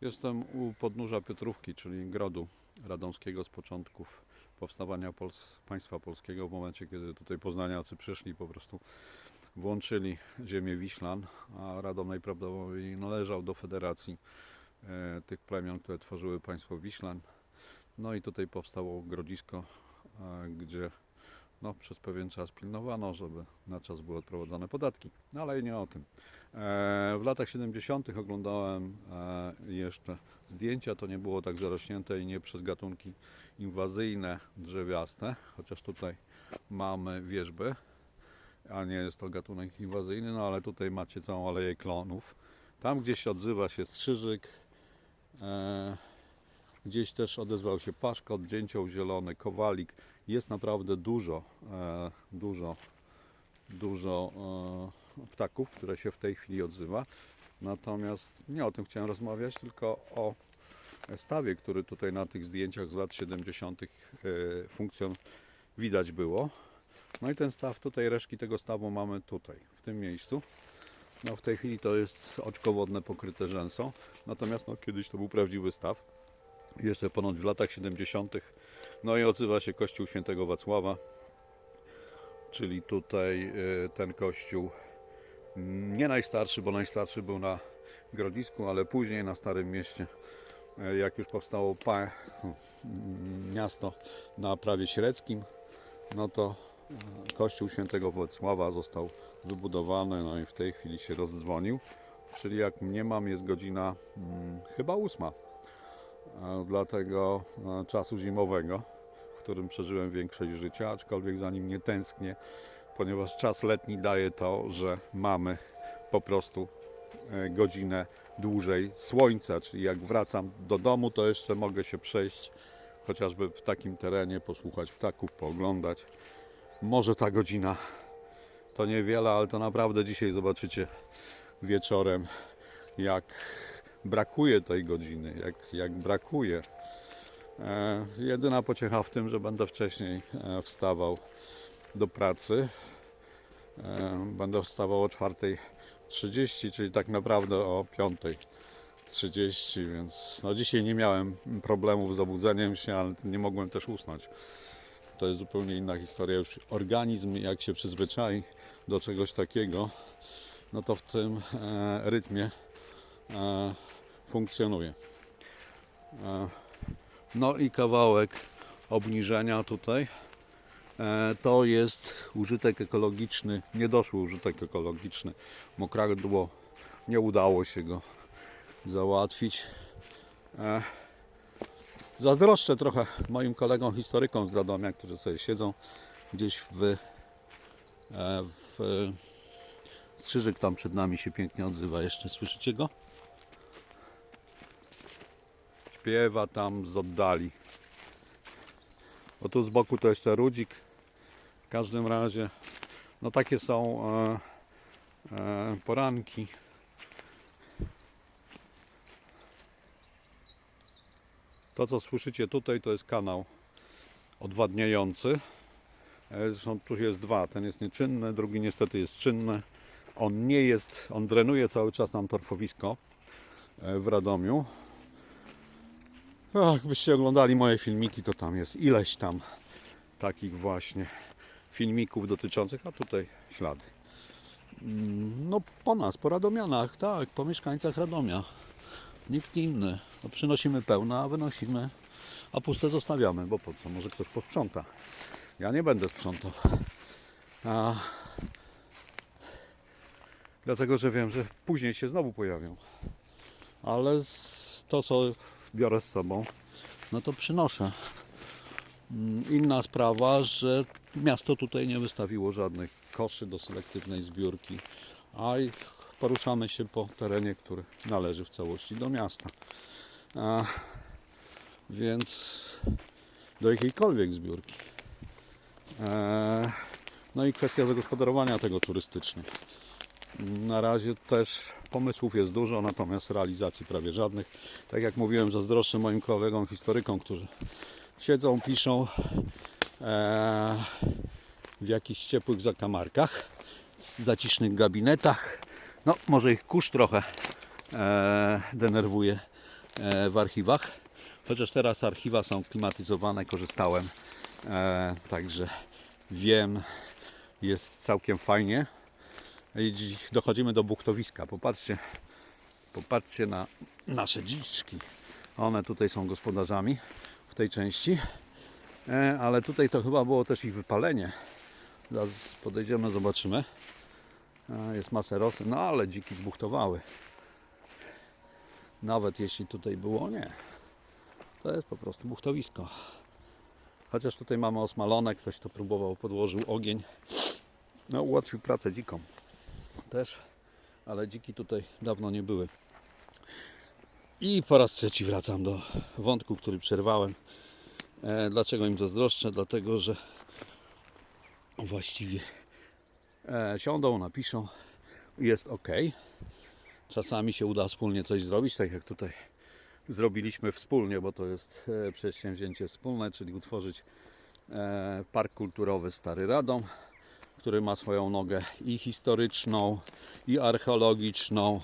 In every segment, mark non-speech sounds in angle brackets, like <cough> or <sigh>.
Jestem u podnóża Piotrówki, czyli grodu radomskiego z początków powstawania Pols- państwa polskiego. W momencie, kiedy tutaj poznaniacy przyszli, po prostu włączyli ziemię Wiślan, a Radom najprawdopodobniej należał do federacji e, tych plemion, które tworzyły państwo Wiślan. No i tutaj powstało grodzisko, e, gdzie no, przez pewien czas pilnowano, żeby na czas były odprowadzane podatki. No ale nie o tym. E, W latach 70. oglądałem e, jeszcze zdjęcia, to nie było tak zarośnięte i nie przez gatunki inwazyjne, drzewiaste, chociaż tutaj mamy wierzby, a nie jest to gatunek inwazyjny, no ale tutaj macie całą aleję klonów. Tam gdzieś odzywa się strzyżyk, e, gdzieś też odezwał się paszkot, dzięcioł zielony, kowalik. Jest naprawdę dużo, e, dużo, dużo e, ptaków, które się w tej chwili odzywa. Natomiast nie o tym chciałem rozmawiać, tylko o stawie, który tutaj na tych zdjęciach z lat 70. e, funkcjon widać było. No i ten staw tutaj, resztki tego stawu mamy tutaj, w tym miejscu. No w tej chwili to jest oczko wodne pokryte rzęsą, natomiast no, kiedyś to był prawdziwy staw. Jeszcze ponoć w latach 70. No i odzywa się kościół świętego Wacława, czyli tutaj y, ten kościół mm, nie najstarszy, bo najstarszy był na Grodzisku, ale później na Starym Mieście, y, jak już powstało pa, miasto na prawie średzkim, no to y, kościół świętego Wacława został wybudowany, no i w tej chwili się rozdzwonił, czyli jak mniemam jest godzina mm, chyba ósma e, dla tego e, czasu zimowego, którym przeżyłem większość życia, aczkolwiek za nim nie tęsknię, ponieważ czas letni daje to, że mamy po prostu e, godzinę dłużej słońca, czyli jak wracam do domu, to jeszcze mogę się przejść chociażby w takim terenie, posłuchać ptaków, pooglądać. Może ta godzina to niewiele, ale to naprawdę dzisiaj zobaczycie wieczorem, jak brakuje tej godziny, jak, jak brakuje. E, jedyna pociecha w tym, że będę wcześniej e, wstawał do pracy. E, będę wstawał o 4.30, czyli tak naprawdę o 5.30, więc no dzisiaj nie miałem problemów z obudzeniem się, ale nie mogłem też usnąć. To jest zupełnie inna historia. Już organizm, jak się przyzwyczai do czegoś takiego, no to w tym rytmie funkcjonuje. No i kawałek obniżenia tutaj. E, to jest użytek ekologiczny, niedoszły użytek ekologiczny. Mokradło, nie udało się go załatwić. E, Zazdroszczę trochę moim kolegom historykom z Radomia, którzy sobie siedzą gdzieś w, e, w tam przed nami się pięknie odzywa jeszcze. Słyszycie go? Śpiewa tam z oddali. Bo tu z boku to jeszcze rudzik. W każdym razie, no takie są e, e, poranki. To co słyszycie tutaj to jest kanał odwadniający. E, Zresztą tu jest dwa. Ten jest nieczynny, drugi niestety jest czynny. On nie jest, on drenuje cały czas nam torfowisko e, w Radomiu. Ach, Jakbyście oglądali moje filmiki, to tam jest ileś tam takich właśnie filmików dotyczących, a tutaj ślady. Mm, No po nas, po Radomianach, tak, po mieszkańcach Radomia. Nikt inny. No, przynosimy pełne, a wynosimy, a puste zostawiamy, bo po co? Może ktoś posprząta. Ja nie będę sprzątał. A... Dlatego, że wiem, że później się znowu pojawią. Ale to, co biorę z sobą, no to przynoszę. Mm, Inna sprawa, że miasto tutaj nie wystawiło żadnych koszy do selektywnej zbiórki, a poruszamy się po terenie, który należy w całości do miasta. A, więc do jakiejkolwiek zbiórki. E, no i kwestia zagospodarowania tego turystycznie. Na razie też pomysłów jest dużo, natomiast realizacji prawie żadnych. Tak jak mówiłem, zazdroszczę moim kolegom historykom, którzy siedzą, piszą e, w jakichś ciepłych zakamarkach, zacisznych gabinetach. No, może ich kurz trochę e, denerwuje, e, w archiwach. Chociaż teraz archiwa są klimatyzowane, korzystałem. E, także wiem, jest całkiem fajnie. Dochodzimy do buktowiska. Popatrzcie, popatrzcie na nasze dziczki. One tutaj są gospodarzami w tej części. E, ale tutaj to chyba było też ich wypalenie. Zaraz podejdziemy, zobaczymy. E, jest masę rosy, no ale dziki zbuchtowały. Nawet jeśli tutaj było, nie. To jest po prostu buchtowisko. Chociaż tutaj mamy osmalone, ktoś to próbował, podłożył ogień. No ułatwił pracę dzikom. Też, ale dziki tutaj dawno nie były. I po raz trzeci wracam do wątku, który przerwałem. E, dlaczego im zazdroszczę? Dlatego, że właściwie e, siądą, napiszą, jest ok. Czasami się uda wspólnie coś zrobić, tak jak tutaj zrobiliśmy wspólnie, bo to jest e, przedsięwzięcie wspólne, czyli utworzyć e, Park Kulturowy Stary Radom, który ma swoją nogę i historyczną, i archeologiczną,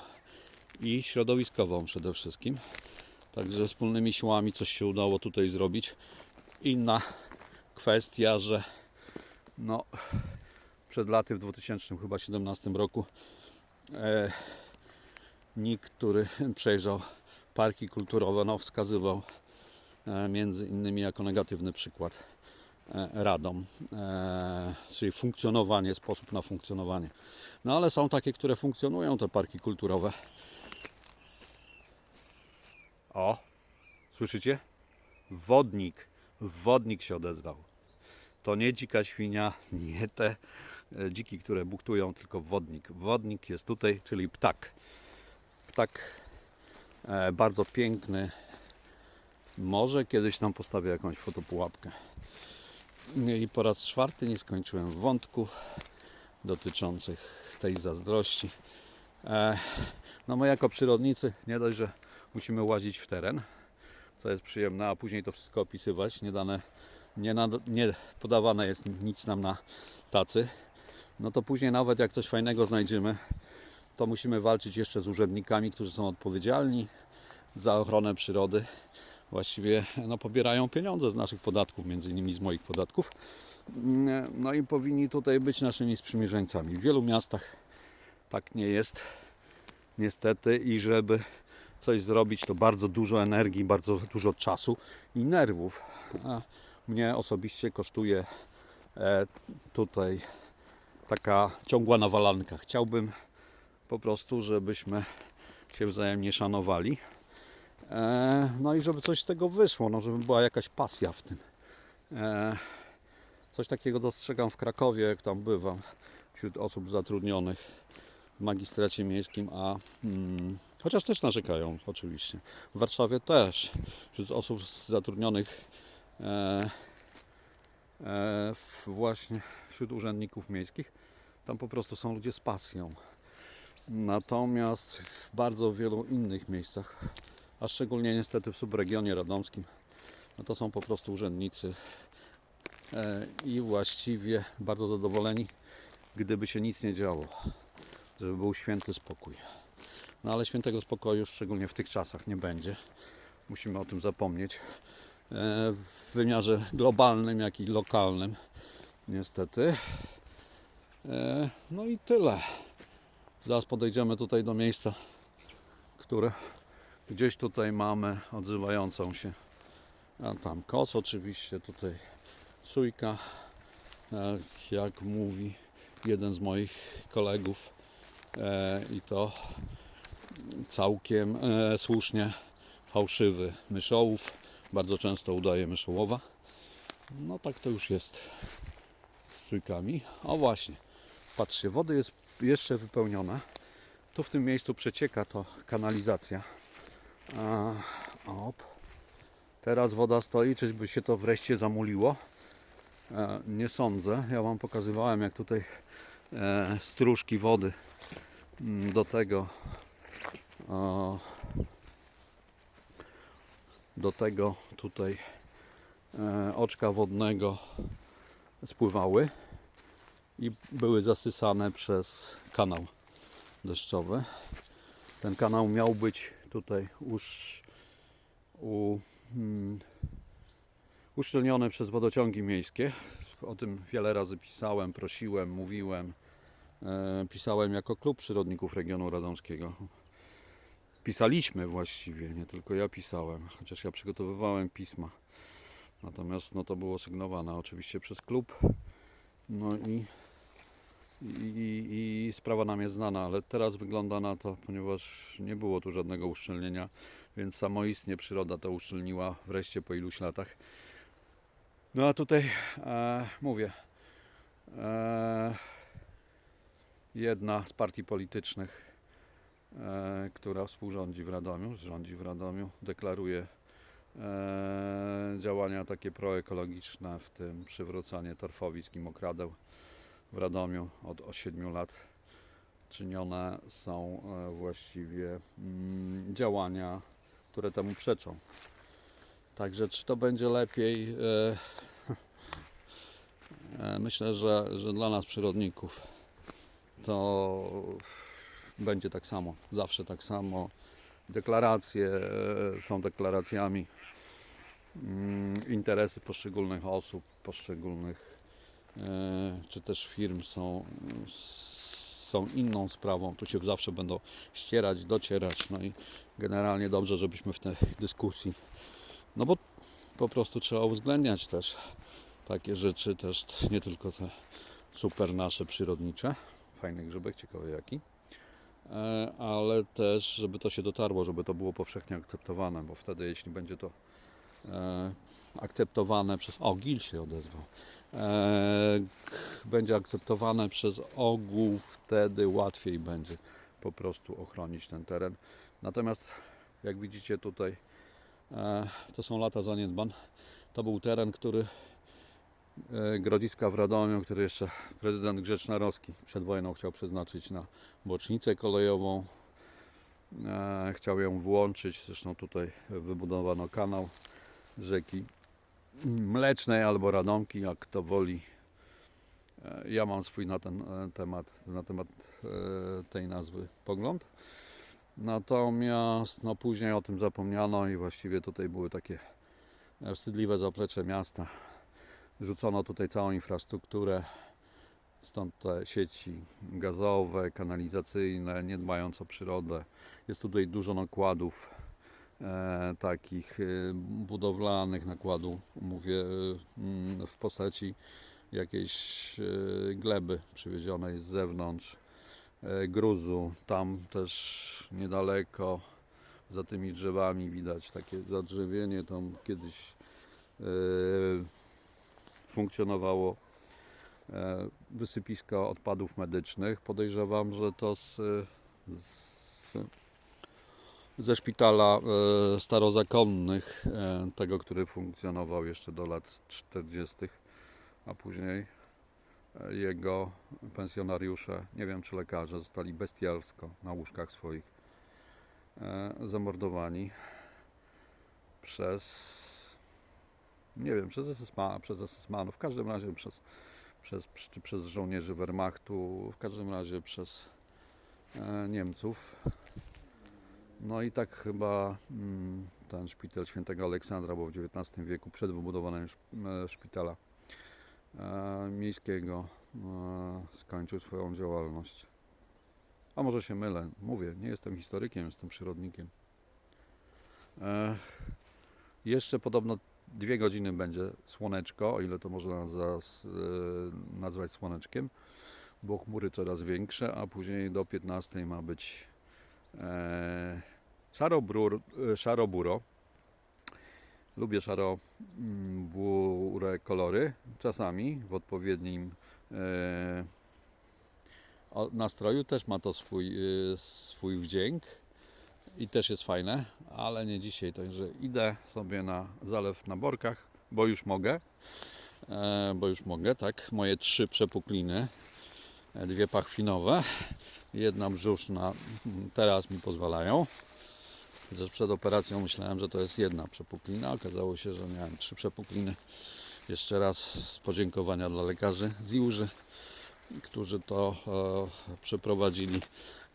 i środowiskową przede wszystkim. Także wspólnymi siłami coś się udało tutaj zrobić. Inna kwestia, że no, przed laty w 2017 roku e, nikt, który przejrzał parki kulturowe, no, wskazywał e, między innymi jako negatywny przykład e, Radom, e, czyli funkcjonowanie, sposób na funkcjonowanie. No ale są takie, które funkcjonują, te parki kulturowe. O, słyszycie? Wodnik, wodnik się odezwał. To nie dzika świnia, nie te e, dziki, które buktują, tylko wodnik. Wodnik jest tutaj, czyli ptak. Ptak bardzo piękny. Może kiedyś tam postawię jakąś fotopułapkę. I po raz czwarty nie skończyłem wątków dotyczących tej zazdrości. E, no my jako przyrodnicy nie dość, że musimy łazić w teren, co jest przyjemne, a później to wszystko opisywać. Nie, dane, nie, nad, nie podawane jest nic nam na tacy. No to później nawet jak coś fajnego znajdziemy, to musimy walczyć jeszcze z urzędnikami, którzy są odpowiedzialni za ochronę przyrody. Właściwie no, pobierają pieniądze z naszych podatków, między innymi z moich podatków. No i powinni tutaj być naszymi sprzymierzeńcami. W wielu miastach tak nie jest, niestety, i żeby coś zrobić, to bardzo dużo energii, bardzo dużo czasu i nerwów. A mnie osobiście kosztuje e, tutaj taka ciągła nawalanka. Chciałbym po prostu, żebyśmy się wzajemnie szanowali. E, no i żeby coś z tego wyszło, no żeby była jakaś pasja w tym. E, coś takiego dostrzegam w Krakowie, jak tam bywam, wśród osób zatrudnionych w magistracie miejskim, a mm, chociaż też narzekają oczywiście. W Warszawie też wśród osób zatrudnionych e, e, właśnie wśród urzędników miejskich, tam po prostu są ludzie z pasją. Natomiast w bardzo wielu innych miejscach, a szczególnie niestety w subregionie radomskim, no to są po prostu urzędnicy e, i właściwie bardzo zadowoleni, gdyby się nic nie działo, żeby był święty spokój. No ale świętego spokoju, szczególnie w tych czasach, nie będzie. Musimy o tym zapomnieć. E, W wymiarze globalnym, jak i lokalnym, niestety. E, No i tyle. Zaraz podejdziemy tutaj do miejsca, które gdzieś tutaj mamy odzywającą się. A tam kos oczywiście, tutaj sójka, e, jak mówi jeden z moich kolegów e, i to całkiem e, słusznie fałszywy myszołów. Bardzo często udaje myszołowa. No tak to już jest z sójkami. O właśnie, patrzcie, wody jest jeszcze wypełniona. Tu w tym miejscu przecieka to kanalizacja. Op. Teraz woda stoi, czyżby się to wreszcie zamuliło? E, nie sądzę. Ja Wam pokazywałem, jak tutaj e, stróżki wody mm, do tego o, do tego tutaj e, oczka wodnego spływały i były zasysane przez kanał deszczowy. Ten kanał miał być tutaj usz, u, mm, uszczelnione przez wodociągi miejskie. O tym wiele razy pisałem, prosiłem, mówiłem. E, pisałem jako klub przyrodników regionu radomskiego. Pisaliśmy właściwie, nie tylko ja pisałem, chociaż ja przygotowywałem pisma. Natomiast no, to było sygnowane oczywiście przez klub. No i, i, i, sprawa nam jest znana, ale teraz wygląda na to, ponieważ nie było tu żadnego uszczelnienia, więc samoistnie przyroda to uszczelniła wreszcie po iluś latach. No a tutaj e, mówię, e, jedna z partii politycznych, e, która współrządzi w Radomiu, rządzi w Radomiu, deklaruje e, działania takie proekologiczne, w tym przywrócenie torfowisk i mokradeł w Radomiu od, od 7 lat. Czynione są e, właściwie mm, działania, które temu przeczą. Także czy to będzie lepiej? E, <laughs> e, myślę, że, że dla nas przyrodników to będzie tak samo, zawsze tak samo. Deklaracje są deklaracjami. Mm, Interesy poszczególnych osób, poszczególnych czy też firm są, są inną sprawą. Tu się zawsze będą ścierać, docierać. No i generalnie dobrze, żebyśmy w tej dyskusji, no bo po prostu trzeba uwzględniać też takie rzeczy, też nie tylko te super nasze przyrodnicze, fajny grzybek, ciekawy jaki, e, ale też, żeby to się dotarło, żeby to było powszechnie akceptowane, bo wtedy, jeśli będzie to e, akceptowane przez. O, Gil się odezwał. E, k- będzie akceptowane przez ogół, wtedy łatwiej będzie po prostu ochronić ten teren. Natomiast, jak widzicie tutaj, e, to są lata zaniedbań. To był teren, który e, Grodziska w Radomiu, który jeszcze prezydent Grzecznarowski przed wojną chciał przeznaczyć na bocznicę kolejową. Chciał ją włączyć, zresztą tutaj wybudowano kanał rzeki Mlecznej albo Radomki, jak kto woli. E, Ja mam swój na ten e, temat, na temat e, tej nazwy pogląd. Natomiast no, później o tym zapomniano i właściwie tutaj były takie wstydliwe zaplecze miasta. Rzucono tutaj całą infrastrukturę, stąd te sieci gazowe, kanalizacyjne, nie dbając o przyrodę. Jest tutaj dużo nakładów takich e, budowlanych nakładów, mówię e, mm, w postaci jakiejś e, gleby przywiezionej z zewnątrz, e, gruzu. Tam też niedaleko za tymi drzewami widać takie zadrzewienie. Tam kiedyś e, funkcjonowało e, wysypisko odpadów medycznych. Podejrzewam, że to z, z ze szpitala e, starozakonnych, e, tego, który funkcjonował jeszcze do lat 40., a później e, jego pensjonariusze, nie wiem czy lekarze, zostali bestialsko na łóżkach swoich zamordowani przez, nie wiem, przez SS-ma, przez SS-manów, w każdym razie przez, przez, czy przez żołnierzy Wehrmachtu, w każdym razie przez Niemców. No i tak chyba mm, ten szpital świętego Aleksandra, bo w XIX wieku przed wybudowaniem e, szpitala e, miejskiego e, skończył swoją działalność. A może się mylę, mówię, nie jestem historykiem, jestem przyrodnikiem. Jeszcze podobno dwie godziny będzie słoneczko, o ile to można nazwać słoneczkiem, bo chmury coraz większe, a później do 15 ma być szaro-brur, e, szaro-buro. Lubię szaro-burę kolory, czasami w odpowiednim e, nastroju też ma to swój, e, swój wdzięk i też jest fajne, ale nie dzisiaj, także idę sobie na zalew na Borkach, bo już mogę, e, bo już mogę, tak, moje trzy przepukliny, e, dwie pachwinowe, jedna brzuszna, m, teraz mi pozwalają. Przed operacją myślałem, że to jest jedna przepuklina, okazało się, że miałem trzy przepukliny. Jeszcze raz podziękowania dla lekarzy z Iłży, którzy to e, przeprowadzili.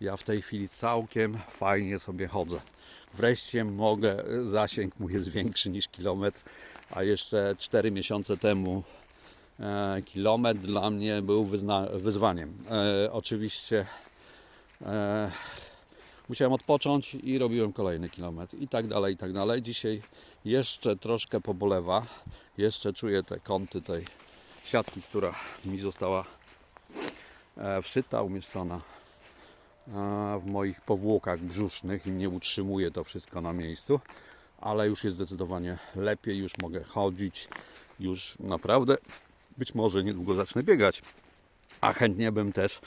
Ja w tej chwili całkiem fajnie sobie chodzę. Wreszcie mogę, zasięg mój jest większy niż kilometr, a jeszcze 4 miesiące temu e, kilometr dla mnie był wyzwaniem. E, oczywiście e, musiałem odpocząć i robiłem kolejny kilometr. I tak dalej, i tak dalej. Dzisiaj jeszcze troszkę pobolewa, jeszcze czuję te kąty tej siatki, która mi została e, wszyta, umieszczona e, w moich powłokach brzusznych. I nie utrzymuje to wszystko na miejscu, ale już jest zdecydowanie lepiej, już mogę chodzić, już naprawdę być może niedługo zacznę biegać, a chętnie bym też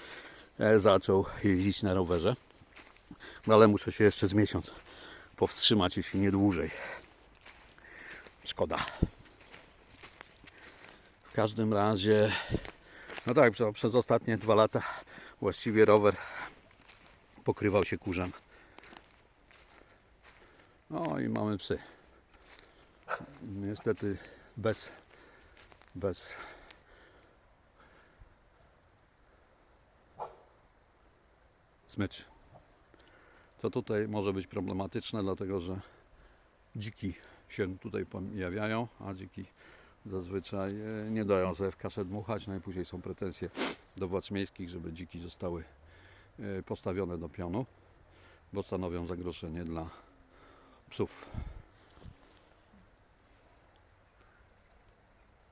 e, zaczął jeździć na rowerze, no ale muszę się jeszcze z miesiąc powstrzymać, jeśli nie dłużej. Szkoda. W każdym razie, no tak, prze- przez ostatnie dwa lata właściwie rower pokrywał się kurzem. No i mamy psy. Niestety bez, bez smyczy. Co tutaj może być problematyczne, dlatego że dziki się tutaj pojawiają, a dziki zazwyczaj e, nie dają sobie w kaszę dmuchać. No są pretensje do władz miejskich, żeby dziki zostały e, postawione do pionu, bo stanowią zagrożenie dla psów.